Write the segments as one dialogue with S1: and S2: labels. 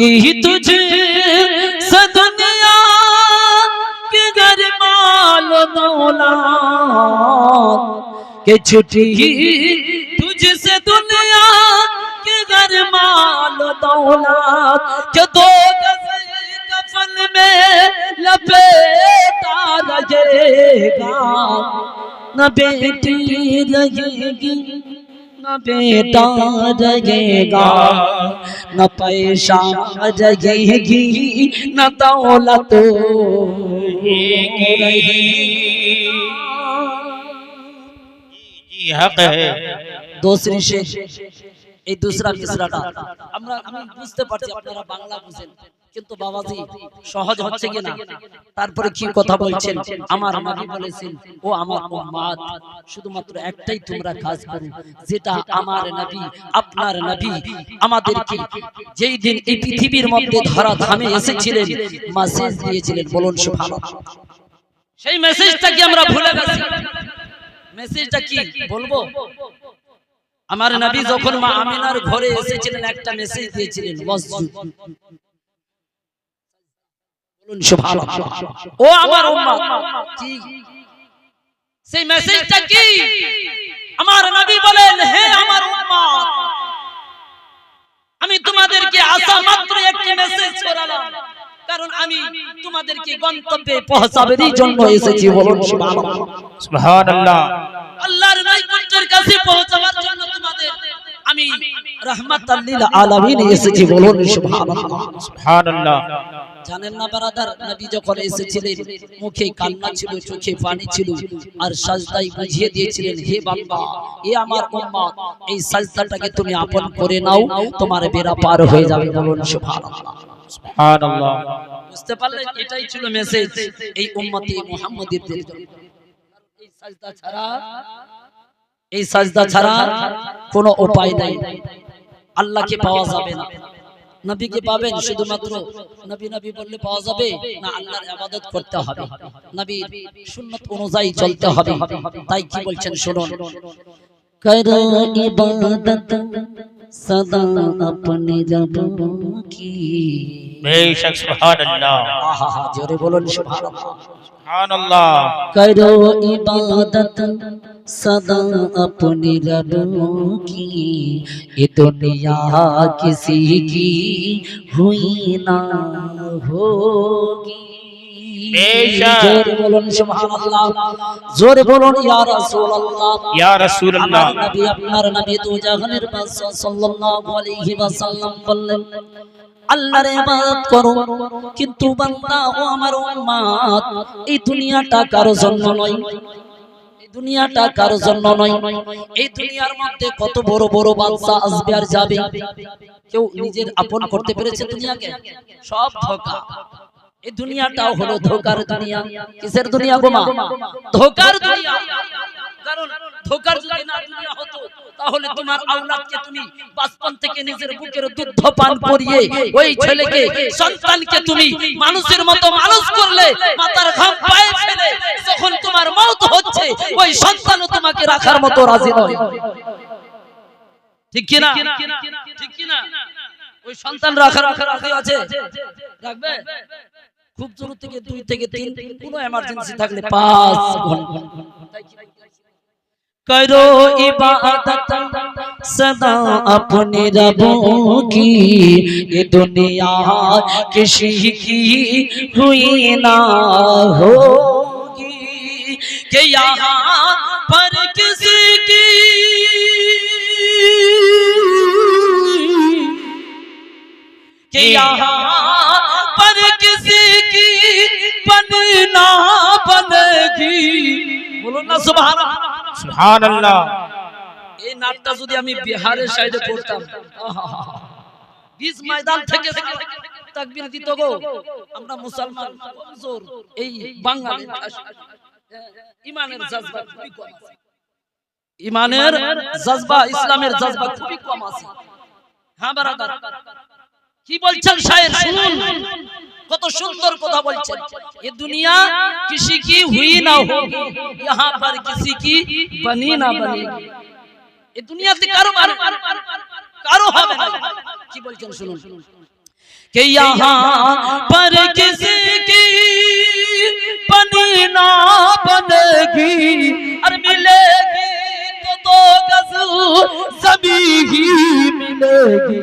S1: छुट्टी तुझे से दुनिया के घर माल दौलत के छुट्टी तुझसे दुनिया के घर माल दौलत के दो कफन में लपेटा रहेगा न बेटी रहेगी। न बेटा रहेगा न पैसा रहेगी न दौलत
S2: जी हक है
S1: দোসরি শেষ এই দুসরা মিসরাটা আমরা আমি বুঝতে পারছি আপনারা বাংলা বুঝেন কিন্তু বাবাজি সহজ হচ্ছে কি না তারপরে কি কথা বলছেন? আমার নবী বলেছেন ও আমার উম্মাত শুধুমাত্র একটাই তোমরা কাজ করো যেটা আমার নবী আপনার নবী আমাদেরকে যেই দিন এই পৃথিবীর মধ্যে ধরা ধামে এসেছিলেন মেসেজ দিয়েছিলেন বলুন সুবহানাল্লাহ। সেই মেসেজটা কি আমরা ভুলে গেছি? মেসেজটা কি বলব? আমার নবী যখন মা আমিনার ঘরে এসেছিলেন একটা মেসেজ দিয়েছিলেন সুবহানাল্লাহ ও আমার সেই মেসেজটা কি? আমার নবী বলেন হে আমার উম্মত আমি তোমাদেরকে আসা মাত্র একটি মেসেজ ছড়ালাম কারণ আমি তোমাদেরকে গন্তব্যে পৌঁছাবেরই জন্য এসেছি বলুন সুবহানাল্লাহ। আল্লাহর নৈকট্যের কাছে পৌঁছাবার জন্য তোমাদের আমি রাহমাতাল লিল আলামিন এসেছি বলুন সুবহানাল্লাহ।
S2: সুবহান আল্লাহ
S1: জানেন না বারাদার? নবী যখন এসেছিলেন মুখে কান্না ছিল চোখে পানি ছিল আর সাজদাই বুঝিয়ে দিয়েছিলেন হে বাবা এ আমার উম্মত এই সাজদাটাকে তুমি আপন করে নাও তোমার বেড়া পার হয়ে যাবে। বলুন সুবহানাল্লাহ।
S2: সুবহান আল্লাহ
S1: বুঝতে পারলেন? এটাই ছিল মেসেজ এই উম্মতি মুহাম্মাদের জন্য। এই সাজদা ছাড়া এই সাজদা ছাড়া কোনো উপায় নাই। আল্লাহকে পাওয়া যাবে না। নবীকে পাবেন শুধুমাত্র নবী নবী বললে পাওয়া যাবে? না আল্লাহর ইবাদত করতে হবে। নবীর সুন্নাত অনুযায়ী চলতে হবে। তাই কি বলছেন শুনুন। করো ইবাদত সদা আপনি জব কি
S2: বেশক সুবহানাল্লাহ।
S1: আহা জোরে বলুন সুবহানাল্লাহ।
S2: সুবহানাল্লাহ।
S1: করো ইবাদত সদা আপনি কি की ये दुनिया किसी की हुई ना কিন্তু বান্দা ও আমার এই দুনিয়াটা কারও জন্ম নয় দুনিয়াটা কার জন্য নয়। এই দুনিয়ার মধ্যে কত বড় বড় বাচ্চা আসবে আর যাবে। কেউ নিজের আপন করতে পেরেছে দুনিয়াকে? সব ধোকা। এই দুনিয়াটাও হলো ধোকার দুনিয়া। কিসের দুনিয়া গোমা ধোকার দুনিয়া। কারণ ধোকার তাহলে তোমার আওলাদকে তুমি বাসপন থেকে নিজের বুকের দুধ পান করিয়ে ওই ছেলেকে সন্তানকে তুমি মানুষের মতো মানুষ করলে মাথার ঘাম পায়ে ফেলে যখন তোমার মওত হচ্ছে ওই সন্তানও তোমাকে রাখার মতো রাজি নয়। ঠিক কিনা? ঠিক কিনা? ওই সন্তান রাখার রাখার রাখি আছে। রাখবে? খুব জোর থেকে দুই থেকে তিন কোনো এমার্জেন্সি থাকলে পাঁচ ঘণ্টা। करो इबादत सदा अपने रबों की। ये दुनिया किसी की हुई ना होगी। कि यहाँ पर किसी की कि यहाँ पर किसी की बनना बनेगी। बोलो ना सुभान
S2: সুবহান আল্লাহ
S1: এই নাটটা যদি আমি বিহারের সাইডে ময়দান থেকে তাকবীর দিত গো। আমরা মুসলমান, কমজোর, এই বাঙালি। ইমানের জজবা খুবই কম আছে। ইমানের ইসলামের জজবা খুবই কম আছে। হ্যাঁ বারাদার কি বলছেন, শায়ের শুনুন। কত সুন্দর কথা বলছেন ये दुनिया किसी की हुई ना होगी यहाँ पर किसी की बनी ना बनेगी এই দুনিয়াতে কারো কারো কারো হবে না কি বলছেন শুনুন कि यहाँ पर किसी की बनी ना बनेगी और मिलेगी तो दो गज सभी ही मिलेगी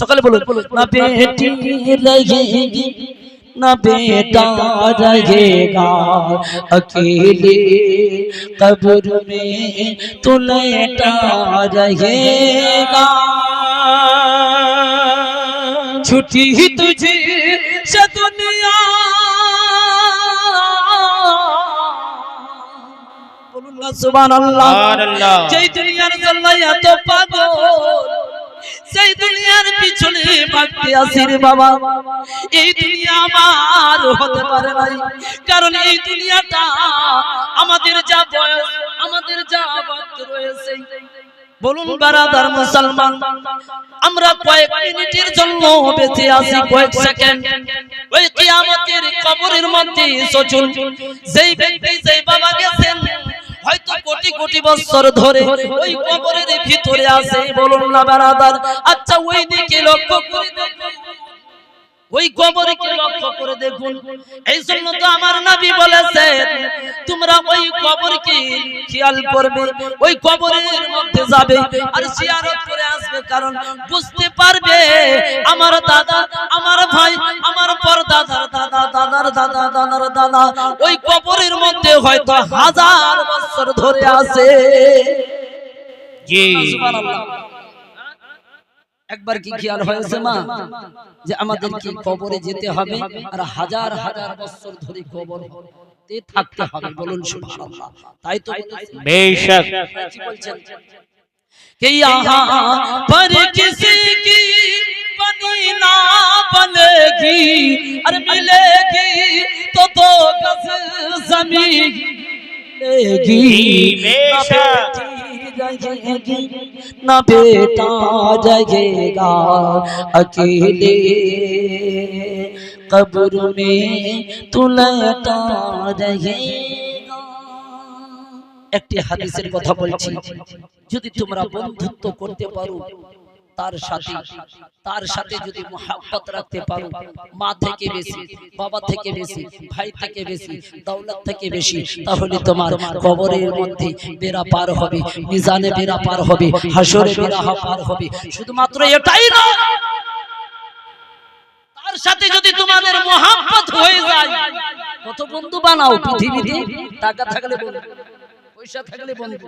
S2: बेशक।
S1: ना बेटी रहेगी सकल बोलो ना बेटी रहेगी न बेटा रहेगा अकेले कब्र में तू लेटा रहेगा छुट्टी ही तुझे से दुनिया বলুন না সুবহানাল্লাহ
S2: সুবহানাল্লাহ।
S1: যেই দুনিয়ার জন্য এত পাগল সেই দুনিয়ার পিছনে ভাগতে আসি রে বাবা। এই দুনিয়া আমার হতে পারে নাই। কারণ এই দুনিয়াটা আমাদের যা বয়স, আমাদের যা বাক্য রয়েছে। বলুন বারাদার মুসলমান, আমরা কয়েক মিনিটের জন্য বেঁচে আছি, কয়েক সেকেন্ড। ওই কিয়ামতের কবরের মধ্যে সচুল যেই ব্যক্তি যেই বাবা গেছেন হয়তো কোটি কোটি বছর ধরে ওই কবরের ভিতরে আছে বলুন না বারাদার। আচ্ছা ওই দিকে লক্ষ্য করে ওই কবরকে লক্ষ্য করে দেখুন। এই জন্য তো আমার নবী বলেছে তোমরা ওই কবরকে খেয়াল করবে ওই কবরের মধ্যে যাবে আর জিয়ারত করে আসবে। কারণ বুঝতে পারবে আমার দাদা আমার ভাই আমার পরদাদার দাদা দাদার দাদা দাদার দাদা ওই কবরের মধ্যে হয়তো হাজার বছর ধরে আছে।
S2: জি।
S1: একবার কি খেয়াল হয়েছে মা যে আমাদের কি কবরে যেতে হবে আর হাজার হাজার বছর ধরে কবর থাকতে হবে বলুন সুবহানাল্লাহ তাই তো বলেছি।
S2: बेशक
S1: কি বলছেন कि यहाँ पर किसी की बनी ना बनेगी और मिलेगी तो दो गज जमीन मिलेगी
S2: बेशक।
S1: ना बेटी रहेगी ना बेटा रहेगा अकेले कब्र में तू लटा रहेगा একটি হাদিসের কথা বলছি যদি তোমরা বন্ধুত্ব করতে পারো তার সাথে তার সাথে যদি মোহাব্বত রাখতে পারো, মা থেকে বেশি, বাবা থেকে বেশি, ভাই থেকে বেশি, দৌলত থেকে বেশি, তাহলে তোমার কবরের মধ্যে বেড়া পার হবে, মিজানে বেড়া পার হবে, হাসরে বেড়া পার হবে। শুধুমাত্র এটাই না, তার সাথে যদি তোমাদের মোহাব্বত হয়ে যায়, কত বন্ধু বানাও পৃথিবীতে, টাকা থাকলে বন্ধু, পয়সা থাকলে বন্ধু।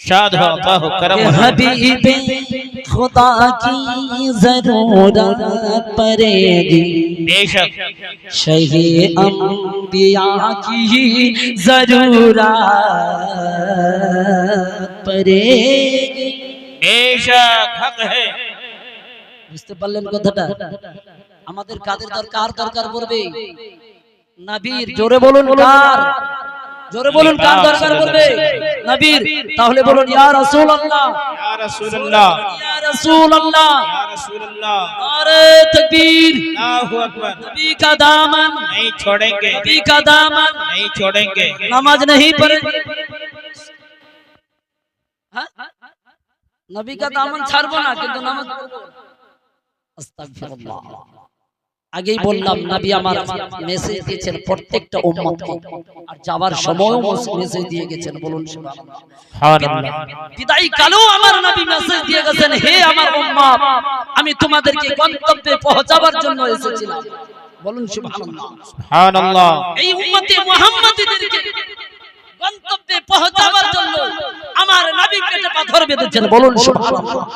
S2: شاد ہو اللہ کرم
S1: حبیب خدا کی ضرورت پرے گی
S2: بے
S1: شک شہی انبیاء کی ضرورت
S2: پرے گی بے
S1: شک حق ہے مستر بلن کو دھٹا اما در قادر পারলেন কথাটা আমাদের কাদের দরকার দরকার পড়বে নাবির জোরে بولن کار জোরে বলুন কার দরকার পড়বে নবীর তাহলে বলুন ইয়া রাসূলুল্লাহ
S2: या रसूल अल्लाह
S1: ইয়া রাসূলুল্লাহ
S2: या रसूल अल्लाह
S1: নারে তাকবীর
S2: अल्लाहु अकबर
S1: नबी का दामन
S2: नहीं छोड़ेंगे
S1: नबी का दामन
S2: नहीं छोड़ेंगे
S1: নামাজ नहीं পড়ে হ্যাঁ? নবী का दामन ছাড়বো না কিন্তু নামাজ পড়বো আস্তাগফিরুল্লাহ আগেই বললাম নাবি আমার মেসেজ দিয়েছেন প্রত্যেকটা উম্মতকে আর যাওয়ার সময়ও মেসেজ দিয়ে গেছেন বলুন সুবহানাল্লাহ। বিদায় কালও আমার নাবি মেসেজ দিয়ে গেছেন হে আমার উম্মত আমি তোমাদেরকে গন্তব্যে পৌঁছাবার জন্য এসেছিলাম। বলুন সুবহানাল্লাহ।
S2: সুবহানাল্লাহ।
S1: এই উম্মতে মুহাম্মাদীদেরকে গন্তব্যে পৌঁছাবার জন্য আমার নবী পেটে পাথর বেঁধেছেন বলুন সুবহানাল্লাহ।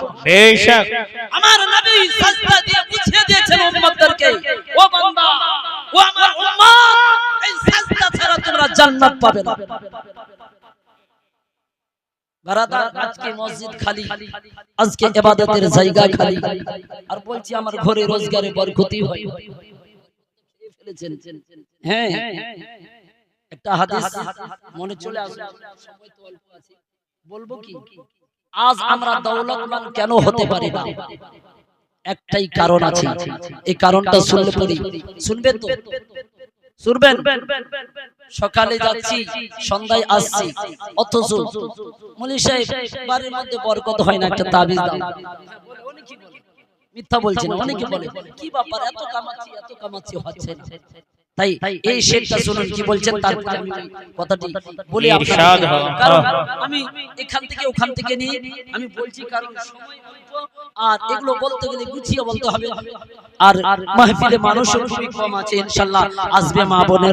S1: আমার নবী সাজদা দিয়ে বুঝিয়ে দিয়েছেন উম্মতদেরকে। ও বান্দা ও আমার উম্মত এই সাজদা ছাড়া তোমরা জান্নাত পাবে না। মসজিদ খালি আজকে ইবাদতের জায়গা খালি। আর বলছি আমার ঘরে রোজগারে বরকতই হয় হ্যাঁ।, হ্যাঁ, হ্যাঁ, হ্যাঁ একটা হাদিস মনে চলে আসবে সময় তো অল্প আছে বলব কি? আজ আমরা দৌলতমান কেন হতে পারি না? একটাই কারণ আছে। এই কারণটা শুনলে পরি শুনবেন তো? শুনবেন? সকালে যাচ্ছি, সন্ধ্যায় আসছি। অথচ মলি সাহেব, বাড়ির মধ্যে বরকত হয় না একটা তাবিজ দাও। মিথ্যা বলছি না, অনেকে বলে, কি ব্যাপার? এত কামাচ্ছি এত কামাচ্ছি, হচ্ছে না। তাই এই শুনুন কি বলছেন তারপরে আমি কথাটি? বলি
S2: ইরশাদ
S1: আপনাদের।
S2: হও।
S1: কারণ আমি এখান থেকে ওখান থেকে নিয়ে আমি বলছি কারণ সময় আর এগুলো বলতে গেলে গুছিয়ে বলতে হবে। আর মাহফিলে মানুষও খুবই কম আছে ইনশাআল্লাহ আসবে মা বোনেরা।